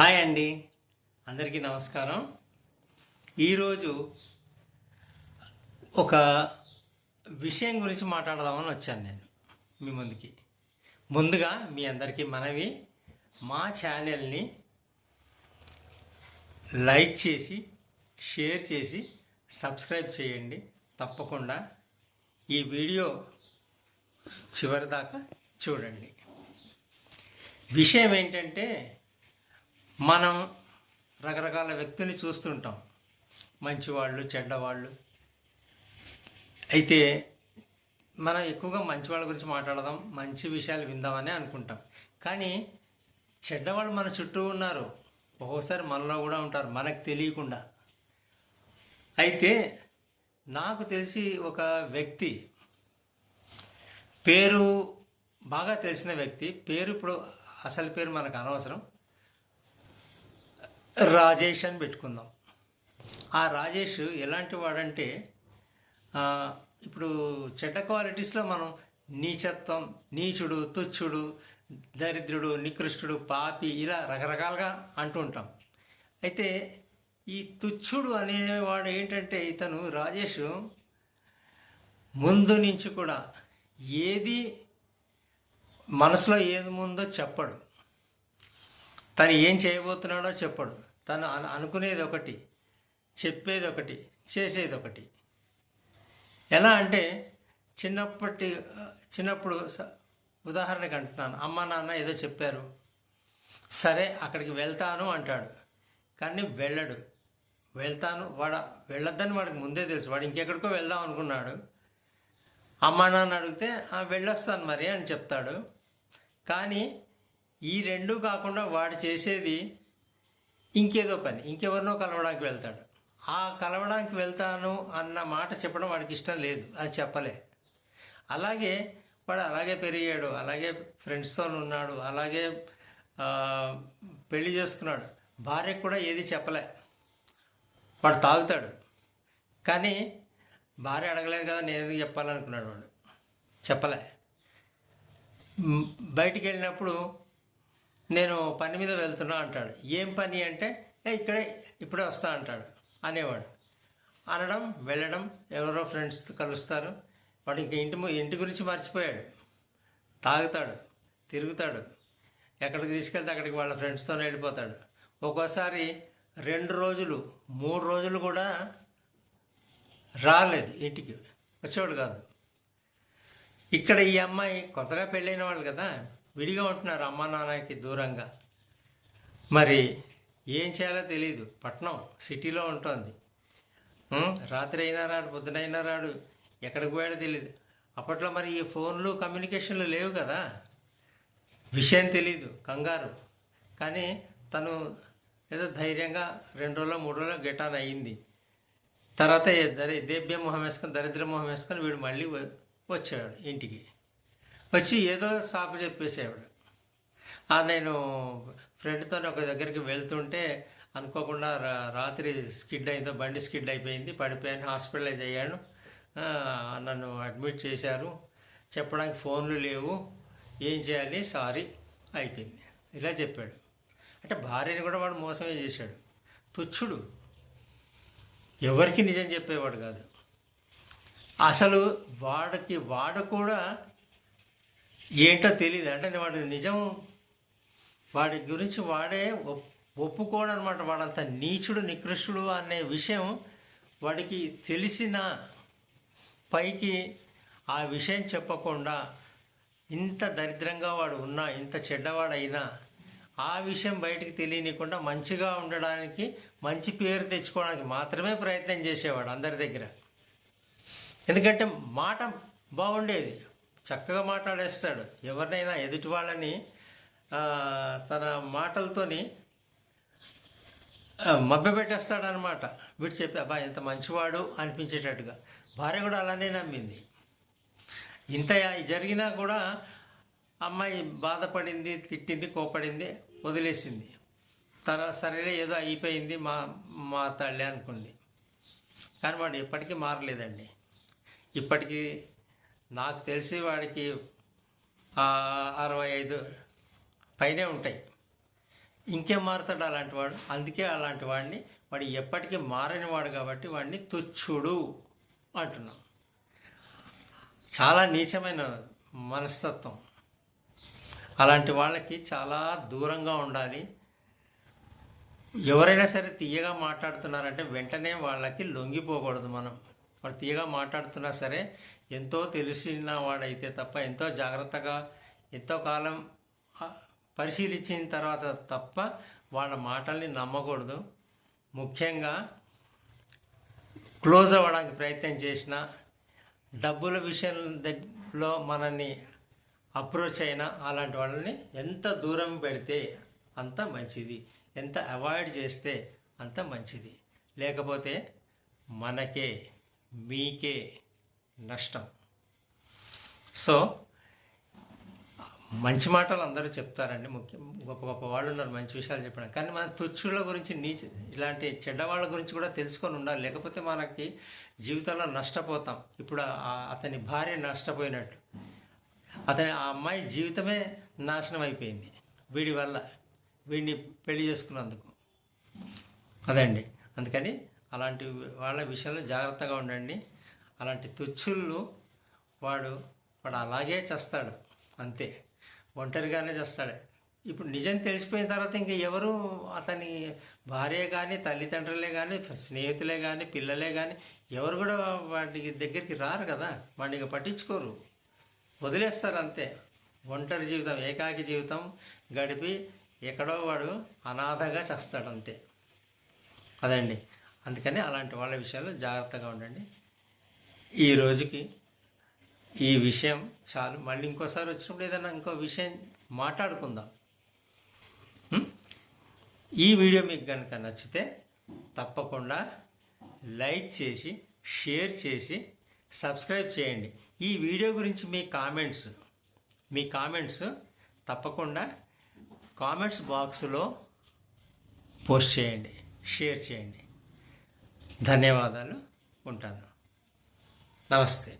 Hi అండి. అందరికీ నమస్కారం. ఈరోజు ఒక విషయం గురించి మాట్లాడదామని వచ్చాను నేను మీ ముందుకి. ముందుగా మీ అందరికీ మనవి మా ఛానల్ని లైక్ చేసి షేర్ చేసి సబ్స్క్రైబ్ చేయండి. తప్పకుండా ఈ వీడియో చివరి దాకా చూడండి. విషయం ఏంటంటే మనం రకరకాల వ్యక్తుల్ని చూస్తుంటాం. మంచివాళ్ళు చెడ్డవాళ్ళు. అయితే మనం ఎక్కువగా మంచి వాళ్ళ గురించి మాట్లాడదాం మంచి విషయాలు విందామని అనుకుంటాం. కానీ చెడ్డవాళ్ళు మన చుట్టూ ఉన్నారు. ఒక్కోసారి మనలో కూడా ఉంటారు మనకు తెలియకుండా. అయితే నాకు తెలిసి ఒక వ్యక్తి పేరు బాగా తెలిసిన వ్యక్తి పేరు ఇప్పుడు అసలు పేరు మనకు అనవసరం. రాజేష్ అని పెట్టుకుందాం. ఆ రాజేష్ ఎలాంటి వాడంటే ఇప్పుడు చెడ్డ క్వాలిటీస్లో మనం నీచత్వం నీచుడు తుచ్చుడు దరిద్రుడు నికృష్టుడు పాపి ఇలా రకరకాలుగా అంటూ ఉంటాం. అయితే ఈ తుచ్చుడు అనేవాడు ఏంటంటే ఇతను రాజేష్ ముందు నుంచి కూడా ఏది మనసులో ఏది ముందో చెప్పడు. తను ఏం చేయబోతున్నాడో చెప్పడు. తను అనుకునేది ఒకటి చెప్పేది ఒకటి చేసేది ఒకటి ఎలా అంటే చిన్నప్పటి చిన్నప్పుడు ఉదాహరణకి అంటున్నాను. అమ్మ నాన్న ఏదో చెప్పారు. సరే అక్కడికి వెళ్తాను అంటాడు. కానీ వెళ్ళడు. వెళ్తాను వాడు వెళ్ళొద్దని వాడికి ముందే తెలుసు. వాడు ఇంకెక్కడికో వెళ్దాం అనుకున్నాడు. అమ్మ నాన్న అడిగితే వెళ్ళొస్తాను మరి అని చెప్తాడు. కానీ ఈ రెండు కాకుండా వాడు చేసేది ఇంకేదో పని. ఇంకెవరినో కలవడానికి వెళ్తాడు. ఆ కలవడానికి వెళ్తాను అన్న మాట చెప్పడం వాడికి ఇష్టం లేదు. అది చెప్పలే. అలాగే వాడు అలాగే పెరిగాడు. అలాగే ఫ్రెండ్స్తో ఉన్నాడు. అలాగే పెళ్ళి చేసుకున్నాడు. భార్యకు కూడా ఏది చెప్పలే. వాడు తాగుతాడు. కానీ భార్య అడగలేదు కదా నేను ఎందుకు చెప్పాలనుకున్నాడు వాడు. చెప్పలే. బయటికి వెళ్ళినప్పుడు నేను పని మీద వెళ్తున్నా అంటాడు. ఏం పని అంటే ఇక్కడే ఇప్పుడే వస్తా అంటాడు. అనేవాడు. అనడం వెళ్ళడం ఎవరో ఫ్రెండ్స్ కలుస్తారు. వాడు ఇంక ఇంటి ఇంటి గురించి మర్చిపోయాడు. తాగుతాడు తిరుగుతాడు. ఎక్కడికి తీసుకెళ్తే అక్కడికి వాళ్ళ ఫ్రెండ్స్తో వెళ్ళిపోతాడు. ఒక్కోసారి రెండు రోజులు మూడు రోజులు కూడా రాలేదు ఇంటికి. వచ్చేవాడు కాదు. ఇక్కడ ఈ అమ్మాయి కొత్తగా పెళ్ళైన వాళ్ళు కదా. విడిగా ఉంటున్నారు అమ్మా నాన్నకి దూరంగా. మరి ఏం చేయాలో తెలియదు పట్నం సిటీలో ఉంటుంది. రాత్రి అయినా రాడు పొద్దునైనా రాడు ఎక్కడికి పోయాడో తెలియదు అప్పట్లో మరి ఈ ఫోన్లు కమ్యూనికేషన్లు లేవు కదా. విషయం తెలియదు కంగారు. కానీ తను ఏదో ధైర్యంగా రెండు రోజులు మూడు రోజులు గెటాన్ అయ్యింది. తర్వాత దరి దేభ్య మొహం వేసుకొని దరిద్ర మొహం వేసుకొని వీడు మళ్ళీ వచ్చాడు ఇంటికి. వచ్చి ఏదో సాకు చెప్పేసేవాడు. ఆ నేను ఫ్రెండ్తో ఒక దగ్గరికి వెళ్తుంటే అనుకోకుండా రా- రాత్రి స్కిడ్ అయిందో బండి స్కిడ్ అయిపోయింది పడిపోయాను హాస్పిటలైజ్ అయ్యాను. నన్ను అడ్మిట్ చేశారు. చెప్పడానికి ఫోన్లు లేవు. ఏం చేయాలి? సారీ అయిపోయింది. ఇలా చెప్పాడు. అంటే భార్యని కూడా వాడు మోసమే చేశాడు. తుచ్చుడు. ఎవరికి నిజం చెప్పేవాడు కాదు. అసలు వాడికి వాడు కూడా ఏంటో తెలియదు అంటే వాడు నిజం వాడి గురించి వాడే ఒప్పుకోడు అనమాట వాడంత నీచుడు నికృష్టుడు అనే విషయం వాడికి తెలిసిన పైకి ఆ విషయం చెప్పకుండా ఇంత దరిద్రంగా వాడు ఉన్నా ఇంత చెడ్డవాడైనా ఆ విషయం బయటికి తెలియనికుండా మంచిగా ఉండడానికి మంచి పేరు తెచ్చుకోవడానికి మాత్రమే ప్రయత్నం చేసేవాడు అందరి దగ్గర. ఎందుకంటే మాట బాగుండేది. చక్కగా మాట్లాడేస్తాడు. ఎవరినైనా ఎదుటి వాళ్ళని తన మాటలతోని మభ్యపెట్టేస్తాడు అనమాట వీడు చెప్పి అబ్బా ఇంత మంచివాడు అనిపించేటట్టుగా. భార్య కూడా అలానే నమ్మింది. ఇంత జరిగినా కూడా అమ్మాయి బాధపడింది తిట్టింది కోపడింది వదిలేసింది. తర్వాత సరేలే ఏదో అయిపోయింది మా మా తల్లి అనుకుంది. కానీ వాడు ఎప్పటికీ మారలేదండి. ఇప్పటికీ నాకు తెలిసి వాడికి అరవై ఐదు పైనే ఉంటాయి. ఇంకేం మారుతాడు అలాంటి వాడు? అందుకే అలాంటి వాడిని వాడు ఎప్పటికీ మారని వాడు కాబట్టి వాడిని తుచ్చుడు అంటున్నాం. చాలా నీచమైన మనస్తత్వం. అలాంటి వాళ్ళకి చాలా దూరంగా ఉండాలి. ఎవరైనా సరే తీయగా మాట్లాడుతున్నారంటే వెంటనే వాళ్ళకి లొంగిపోకూడదు మనం. వాడు తీయగా మాట్లాడుతున్నా సరే ఎంతో తెలిసిన వాడైతే తప్ప ఎంతో జాగ్రత్తగా ఎంతో కాలం పరిశీలించిన తర్వాత తప్ప వాళ్ళ మాటల్ని నమ్మకూడదు. ముఖ్యంగా క్లోజ్ అవ్వడానికి ప్రయత్నం చేసిన డబ్బుల విషయంలో దగ్గరలో మనల్ని అప్రోచ్ అయినా అలాంటి వాళ్ళని ఎంత దూరం పెడితే అంత మంచిది. ఎంత అవాయిడ్ చేస్తే అంత మంచిది. లేకపోతే మనకే మీకే నష్టం. సో మంచి మాటలు అందరూ చెప్తారండి. ముఖ్యం గొప్ప గొప్ప వాళ్ళు ఉన్నారు మంచి విషయాలు చెప్పడం కానీ మన తుచ్చుల గురించి నీచ ఇలాంటి చెడ్డవాళ్ళ గురించి కూడా తెలుసుకొని ఉండాలి. లేకపోతే మనకి జీవితంలో నష్టపోతాం. ఇప్పుడు అతని భార్య నష్టపోయినట్టు. అతని ఆ అమ్మాయి జీవితమే నాశనం అయిపోయింది. వీడి వల్ల వీడిని పెళ్ళి చేసుకున్నందుకు. అదండి. అందుకని అలాంటి వాళ్ళ విషయంలో జాగ్రత్తగా ఉండండి. అలాంటి తుచ్చుళ్ళు వాడు వాడు అలాగే చేస్తాడు. అంతే. ఒంటరిగానే చేస్తాడు. ఇప్పుడు నిజం తెలిసిపోయిన తర్వాత ఇంకా ఎవరు అతని భార్య కానీ తల్లిదండ్రులే కానీ స్నేహితులే కానీ పిల్లలే కానీ ఎవరు కూడా వాటికి దగ్గరికి రారు కదా. వాడిని పట్టించుకోరు. వదిలేస్తారు అంతే. ఒంటరి జీవితం ఏకాకి జీవితం గడిపి ఎక్కడో వాడు అనాథగా చేస్తాడు అంతే. అదండి. అందుకని అలాంటి వాళ్ళ విషయాల్లో జాగ్రత్తగా ఉండండి. ఈ రోజుకి ఈ విషయం చాలు. మళ్ళీ ఇంకోసారి వచ్చినప్పుడు ఏదైనా ఇంకో విషయం మాట్లాడుకుందాం. ఈ వీడియో మీకు కనుక నచ్చితే తప్పకుండా లైక్ చేసి షేర్ చేసి సబ్స్క్రైబ్ చేయండి. ఈ వీడియో గురించి మీ కామెంట్స్ మీ కామెంట్స్ తప్పకుండా కామెంట్స్ బాక్స్లో పోస్ట్ చేయండి షేర్ చేయండి. ధన్యవాదాలు ఉంటాను. నమస్తే.